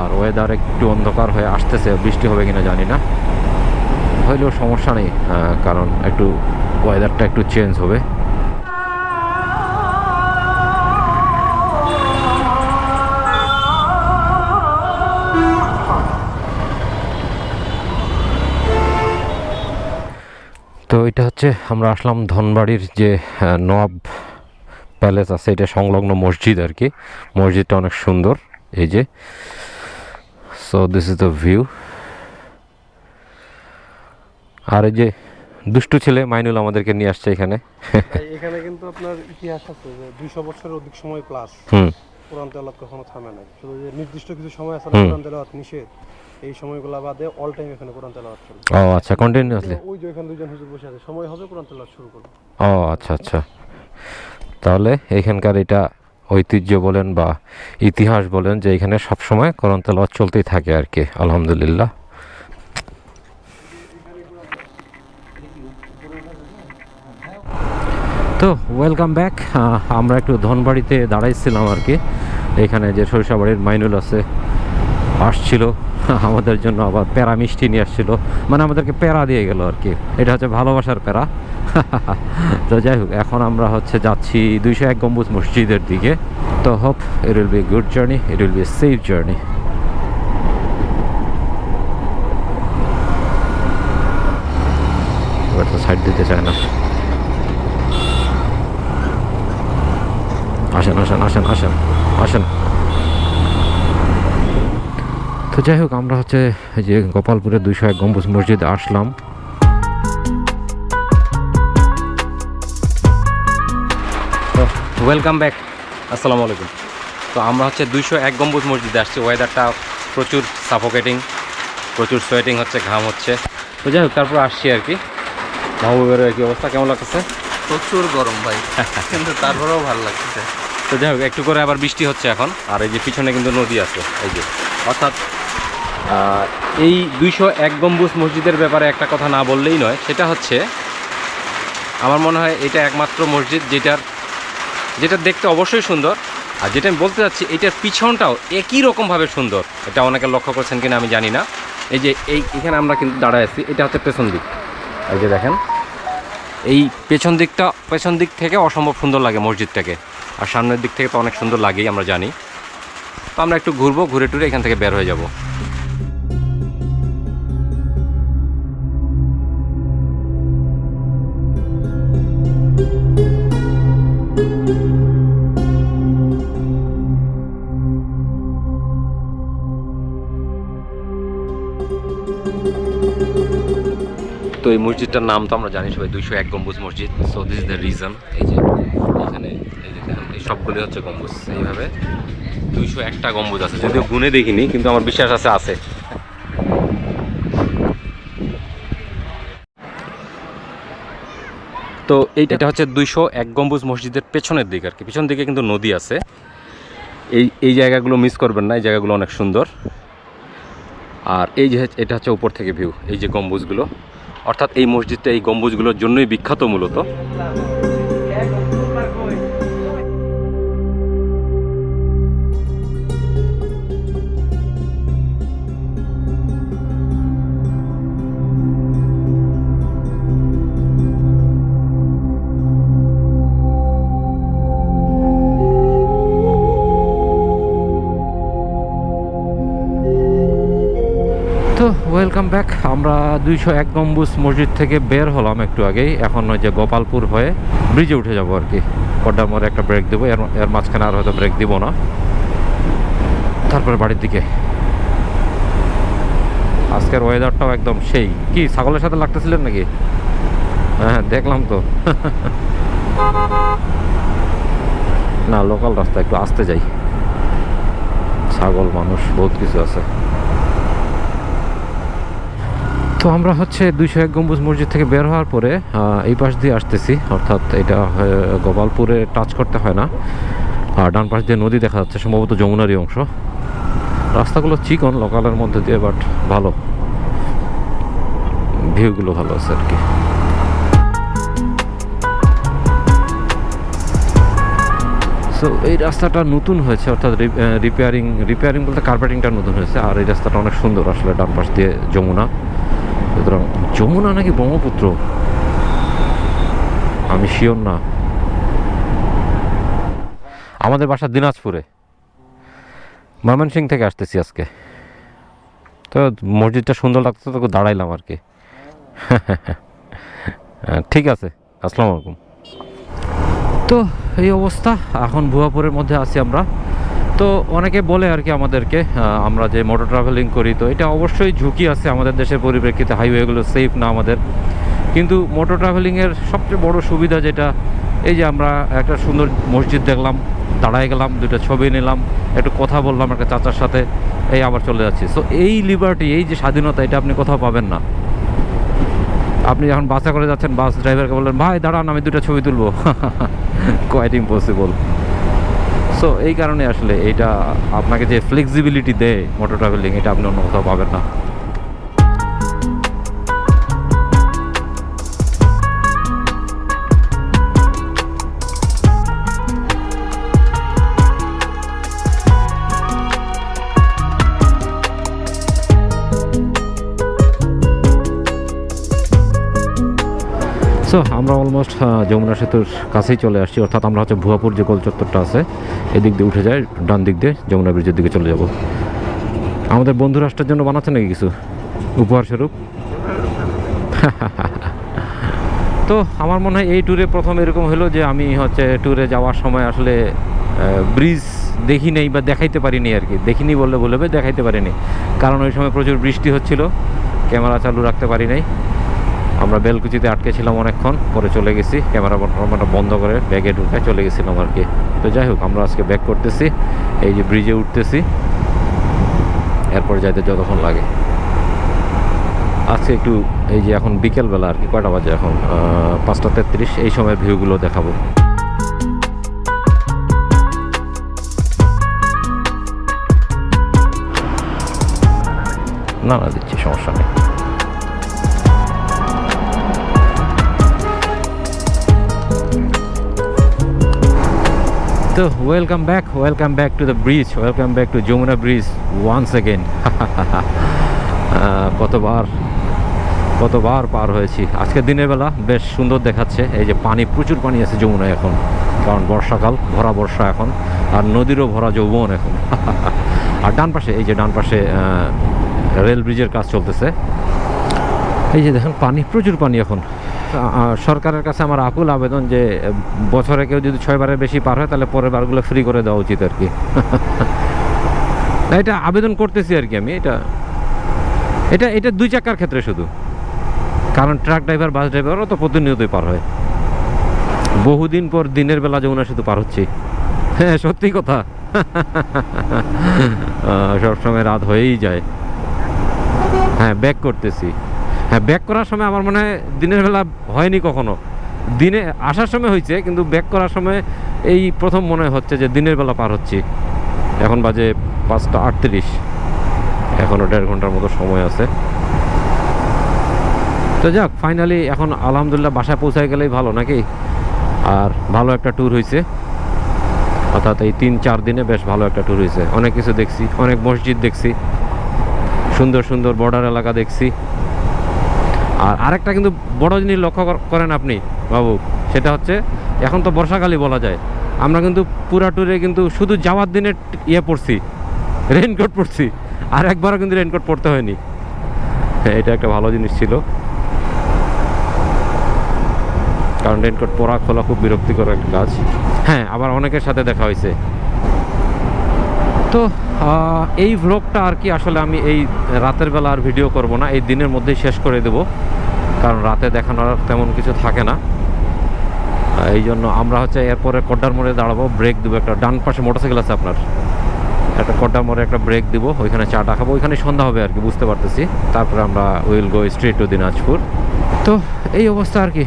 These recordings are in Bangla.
আর ওয়েদার একটু অন্ধকার হয়ে আসতেছে, বৃষ্টি হবে কিনা জানি না। হইলেও সমস্যা নেই কারণ একটু ওয়েদারটা একটু চেঞ্জ হবে। তো এটা হচ্ছে, আমরা আসলাম ধনবাড়ির যে নবাব প্যালেস আছে, এটা সংলগ্ন মসজিদ আর কি। মসজিদটা অনেক সুন্দর, এই যে। So this is the view আর এই যে দুষ্টু ছেলে মাইনুল আমাদেরকে নিয়ে আসছে এখানে। এখানে কিন্তু আপনার ইতিহাস আছে যে দুইশো বছরের অধিক সময় প্লাস কোরআন তেলাওয়াত কখনো থামে নাই। শুধু যে নির্দিষ্ট কিছু সময় আছে। কোরআন তেলাওয়াত নিষেধ। এই সময়গুলো বাদে অল টাইম এখানে কোরআন তেলাওয়াত চলে। ও আচ্ছা কন্টিনিউয়াসলি ওই যে এখানে দুজন হুজুর বসে আছে সময় হবে কোরআন তেলাওয়াত শুরু করবে ও আচ্ছা আচ্ছা। তাহলে এখানকার এটা ঐতিহ্য বলেন বা ইতিহাস বলেন যে এখানে সবসময় কোরআন তেলাওয়াত চলতেই থাকে আর কি, আলহামদুলিল্লাহ। তো ওয়েলকাম ব্যাক আমরা একটু ধনবাড়িতে দাঁড়াইছিলাম আর কি, এখানে যে সরিষাবাড়ির মাইনুল আছে। আসছিল, আমাদের জন্য আবার প্যারা মিষ্টি নিয়ে আসছিল। মানে আমাদেরকে প্যারা দিয়ে গেল আর কি। এটা হচ্ছে ভালোবাসার প্যারা। তো যাই হোক, এখন আমরা হচ্ছে যাচ্ছি দুইশো এক গম্বুজ মসজিদের দিকে। তো hope it will be good journey it will be safe journey side দিতে চায় না। আসেন আসেন আসেন আসেন আসেন। তো যাই হোক আমরা হচ্ছে এই যে গোপালপুরের দুইশো এক গম্বুজ মসজিদে আসলাম। ওয়েলকাম ব্যাক আসসালামু আলাইকুম। তো আমরা হচ্ছে দুইশো এক গম্বুজ মসজিদে আসছি। ওয়েদারটা প্রচুর সাফোকেটিং প্রচুর সোয়েটিং হচ্ছে ঘাম হচ্ছে। তো যাই হোক তারপর আসছি আর কি। মাহবুবের কি অবস্থা কেমন লাগতেছে? প্রচুর গরম ভাই কিন্তু তারপরেও ভালো লাগছে তো যাই হোক একটু করে আবার বৃষ্টি হচ্ছে এখন। আর এই যে পিছনে কিন্তু নদী আছে এই যে। অর্থাৎ এই দুইশো এক গম্বুজ মসজিদের ব্যাপারে একটা কথা না বললেই নয়। সেটা হচ্ছে, আমার মনে হয় এটা একমাত্র মসজিদ যেটার, যেটা দেখতে অবশ্যই সুন্দর। আর যেটা আমি বলতে চাচ্ছি, এটার পিছনটাও একই রকমভাবে সুন্দর। এটা অনেকে লক্ষ্য করছেন কিনা আমি জানি না। এই যে, এই, এখানে আমরা কিন্তু দাঁড়ায় আছি। এটা হচ্ছে পেছন দিক। এই যে দেখেন, এই পেছন দিকটা, পেছন দিক থেকে অসম্ভব সুন্দর লাগে মসজিদটাকে। আর সামনের দিক থেকে তো অনেক সুন্দর লাগেই, আমরা জানি। তো আমরা একটু ঘুরবো, ঘুরে টুরে এখান থেকে বের হয়ে যাব। তো এই মসজিদটার নাম তো আমরা জানি সবাই, দুইশো এক গম্বুজ মসজিদ। সো দিস দ্য রিজন এই যে এখানে এই যে এই সবগুলি হচ্ছে গম্বুজ, এইভাবে। দুইশো একটা গম্বুজ আছে। যদিও গুনে দেখিনি, কিন্তু আমার বিশ্বাস আছে আছে। তো এইটা হচ্ছে দুইশো এক গম্বুজ মসজিদের পেছনের দিক আর কি। পেছন দিকে কিন্তু নদী আছে। এই এই জায়গাগুলো মিস করবেন না, এই জায়গাগুলো অনেক সুন্দর। আর এই যে, এটা হচ্ছে উপর থেকে ভিউ এই যে গম্বুজগুলো। অর্থাৎ এই মসজিদটা এই গম্বুজগুলোর জন্যই বিখ্যাত মূলত। ওয়েলকাম ব্যাক আমরা দুইশো এক গম্বুজ মসজিদ থেকে বের হলাম একটু আগেই। এখন ওই যে গোপালপুর হয়ে ব্রিজে উঠে যাব আর কি। পদ্মার মোড়ে একটা ব্রেক দেবো। এর এর মাঝখানে আর হয়তো ব্রেক দিব না। তারপরে বাড়ির দিকে। আজকের ওয়েদারটাও একদম সেই। কি, ছাগলের সাথে লাগতেছিলেন নাকি? হ্যাঁ দেখলাম তো। না লোকাল রাস্তা একটু আসতে যাই। ছাগল, মানুষ, বহুত কিছু আছে। তো আমরা হচ্ছে দুইশো এক গম্বুজ মসজিদ থেকে বের হওয়ার পরে এই পাশ দিয়ে আসতেছি। অর্থাৎ এটা গোপালপুরে টাচ করতে হয় না। আর ডান পাশ দিয়ে নদী দেখা যাচ্ছে, সম্ভবত যমুনারই অংশ। রাস্তাগুলো চিকন লোকালের মধ্যে দিয়ে বাট ভালো। ভিউগুলো ভালো আছে আর কি। সো এই রাস্তাটা নতুন হয়েছে, অর্থাৎ রিপেয়ারিং রিপেয়ারিং বলতে কার্পেটিংটা নতুন হয়েছে, আর এই রাস্তাটা অনেক সুন্দর আসলে, ডান পাশ দিয়ে যমুনা। সুতরাং যমুনা নাকি ব্রহ্মপুত্র. আমি শিওর না। আমাদের বাসা দিনাজপুরে। ময়মনসিং থেকে আসতেছি আজকে। তো মসজিদটা সুন্দর লাগতো তো দাঁড়াইলাম আর কি। হ্যাঁ, ঠিক আছে। আসসালামু আলাইকুম। তো এই অবস্থা। এখন ভুয়াপুরের মধ্যে আছি আমরা। তো অনেকে বলে আর কি আমাদেরকে আমরা যে মোটর ট্রাভেলিং করি, তো এটা অবশ্যই ঝুঁকি আছে আমাদের দেশের পরিপ্রেক্ষিতে হাইওয়েগুলো সেফ না আমাদের। কিন্তু মোটর ট্রাভেলিংয়ের সবচেয়ে বড় সুবিধা যেটা, এই যে আমরা একটা সুন্দর মসজিদ দেখলাম, দাঁড়ায় গেলাম দুটো ছবি নিলাম, একটু কথা বললাম একটা চাচার সাথে, এই আবার চলে যাচ্ছি। সো এই লিবার্টি এই যে স্বাধীনতা, এটা আপনি কোথাও পাবেন না। আপনি যখন বাসে করে যাচ্ছেন, বাস ড্রাইভারকে বললেন, ভাই, দাঁড়ান, আমি দুটো ছবি তুলবো। কোয়াইট ইম্পসিবল সো এই কারণে আসলে এটা আপনাকে যে ফ্লেক্সিবিলিটি দেয় মোটর ট্রাভেলিং এটা আপনি অন্য কোথাও পাবেন না। সো আমরা অলমোস্ট যমুনা সেতুর কাছেই চলে আসছি। অর্থাৎ আমরা হচ্ছে ভুয়াপুর যে গোল চত্বরটা আছে, এদিক দিয়ে উঠে যায় ডান দিক দিয়ে যমুনা ব্রিজের দিকে চলে যাব। আমাদের বন্ধু রাষ্ট্রের জন্য বানাচ্ছে নাকি কিছু? উপহার স্বরূপ? তো আমার মনে হয় এই ট্যুরে প্রথম এরকম হলো যে আমি হচ্ছে ট্যুরে যাওয়ার সময় আসলে ব্রিজ দেখি নেই বা দেখাইতে পারিনি আর কি। দেখিনি বললে বলবে দেখাইতে পারিনি। কারণ ওই সময় প্রচুর বৃষ্টি হচ্ছিল, ক্যামেরা চালু রাখতে পারি নাই। আমরা বেলকুচিতে আটকে ছিলাম অনেকক্ষণ, পরে চলে গেছি। ক্যামেরা ক্যামেরা বন্ধ করে ব্যাগে ঢুকে চলে গেছিলাম আর কি। তো যাই হোক, আমরা আজকে ব্যাক করতেছি। এই যে ব্রিজে উঠতেছি। এরপর যাইতে যতক্ষণ লাগে। আজকে একটু এই যে এখন বিকেলবেলা আর কি, কয়টা বাজে এখন? পাঁচটা তেত্রিশ, এই সময় ভিউগুলো দেখাবো। না না, দিচ্ছি, সমস্যা নেই। তো welcome back welcome back to the bridge welcome back to Jamuna bridge once again কতবার কতবার পার হয়েছি। আজকে দিনের বেলা বেশ সুন্দর দেখাচ্ছে, এই যে পানি, প্রচুর পানি আছে যমুনায় এখন, কারণ বর্ষাকাল, ভরা বর্ষা এখন, আর নদীরও ভরা যৌবন এখন। আর ডান পাশে, এই যে ডান পাশে রেল ব্রিজের কাজ চলতেছে। এই যে দেখেন, পানি, প্রচুর পানি এখন। সরকারের কাছে আমার আকুল আবেদন যে বছরে কেউ যদি ছয়বারের বেশি পার হয়, তাহলে পরের বারগুলো ফ্রি করে দেওয়া উচিত আর কি। এটা আবেদন করতেছি আর কি আমি, এটা এটা এটা দুই চাকার ক্ষেত্রে শুধু। কারণ ট্রাক ড্রাইভার বাস ড্রাইভারও তো প্রতিনিয়তই পার হয়। বহুদিন পর দিনের বেলা যমুনা শুধু পার হচ্ছি। হ্যাঁ সত্যি কথা। সবসময় রাত হয়েই যায়। হ্যাঁ ব্যাক করতেছি। হ্যাঁ ব্যাক করার সময় আমার মনে হয় দিনের বেলা হয়নি কখনো। দিনে আসার সময় হয়েছে, কিন্তু ব্যাক করার সময় এই প্রথম মনে হচ্ছে যে দিনের বেলা পার হচ্ছি। এখন বাজে পাঁচটা আটত্রিশ। এখনও দেড় ঘণ্টার মতো সময় আছে। তো যাক ফাইনালি এখন আলহামদুলিল্লাহ বাসায় পৌঁছায় গেলেই ভালো নাকি? আর ভালো একটা ট্যুর হয়েছে। অর্থাৎ এই তিন চার দিনে বেশ ভালো একটা ট্যুর হয়েছে। অনেক কিছু দেখছি, অনেক মসজিদ দেখছি। সুন্দর সুন্দর বর্ডার এলাকা দেখছি। আর আরেকটা কিন্তু বড় জিনিস লক্ষ্য করেন আপনি বাবু সেটা হচ্ছে এখন তো বর্ষাকালই বলা যায়। আমরা কিন্তু পুরা ট্যুরে কিন্তু শুধু যাওয়ার দিনে ইয়ে পড়ছি রেইনকোট পরছি আর একবারও কিন্তু রেনকোট পড়তে হয়নি। হ্যাঁ, এটা একটা ভালো জিনিস ছিল। কারণ রেনকোট পরা খোলা খুব বিরক্তিকর একটা কাজ। হ্যাঁ আবার অনেকের সাথে দেখা হয়েছে। তো এই ভ্লগটা আর কি আসলে আমি এই রাতের বেলা আর ভিডিও করব না, এই দিনের মধ্যেই শেষ করে দেব। কারণ রাতে দেখানোর তেমন কিছু থাকে না। এই জন্য আমরা হচ্ছে এরপরে কড্ডার মোড়ে দাঁড়াবো ব্রেক দেবো একটা, ডান পাশে মোটরসাইকেল আছে আপনার। একটা কড্ডার মোড়ে একটা ব্রেক দিব, ওইখানে চাটা খাব, ওইখানে সন্ধ্যা হবে আর কি, বুঝতে পারতেছি। তারপরে আমরা will go straight to Dinajpur. তো, এই অবস্থা আর কি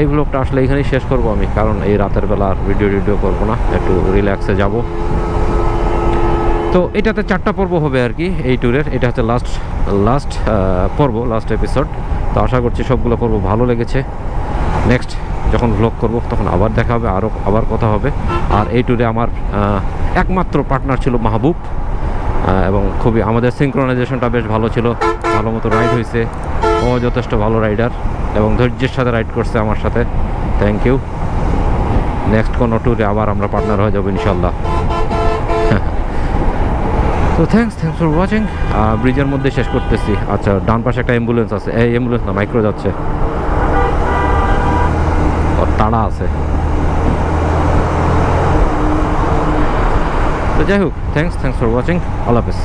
এই ব্লগটা আসলে এইখানেই শেষ করব আমি, কারণ এই রাতের বেলা আর ভিডিও টিডিও করব না, একটু রিল্যাক্সে যাব। তো এটাতে চারটা পর্ব হবে আর কি এই ট্যুরের। এটা হচ্ছে লাস্ট লাস্ট পর্ব লাস্ট এপিসোড তো আশা করছি সবগুলো পর্ব ভালো লেগেছে। নেক্সট যখন ভ্লগ করব, তখন আবার দেখা হবে আরও আবার কথা হবে। আর এই ট্যুরে আমার একমাত্র পার্টনার ছিল মাহবুব এবং খুবই আমাদের সিঙ্ক্রোনাইজেশনটা বেশ ভালো ছিল। ভালো মতো রাইড হয়েছে ও যথেষ্ট ভালো রাইডার এবং ধৈর্যের সাথে রাইড করছে আমার সাথে। থ্যাংক ইউ নেক্সট কোনো ট্যুরে আবার আমরা পার্টনার হয়ে যাব ইনশাল্লাহ তো থ্যাংকস থ্যাংকস ফর ওয়াচিং ব্রিজের মধ্যে শেষ করতেছি। আচ্ছা ডান পাশে একটা অ্যাম্বুলেন্স আছে। এই অ্যাম্বুলেন্স না মাইক্রো যাচ্ছে। তাড়া আছে। তো যাই হোক থ্যাংকস থ্যাংকস ফর ওয়াচিং আল্লাহ হাফেজ।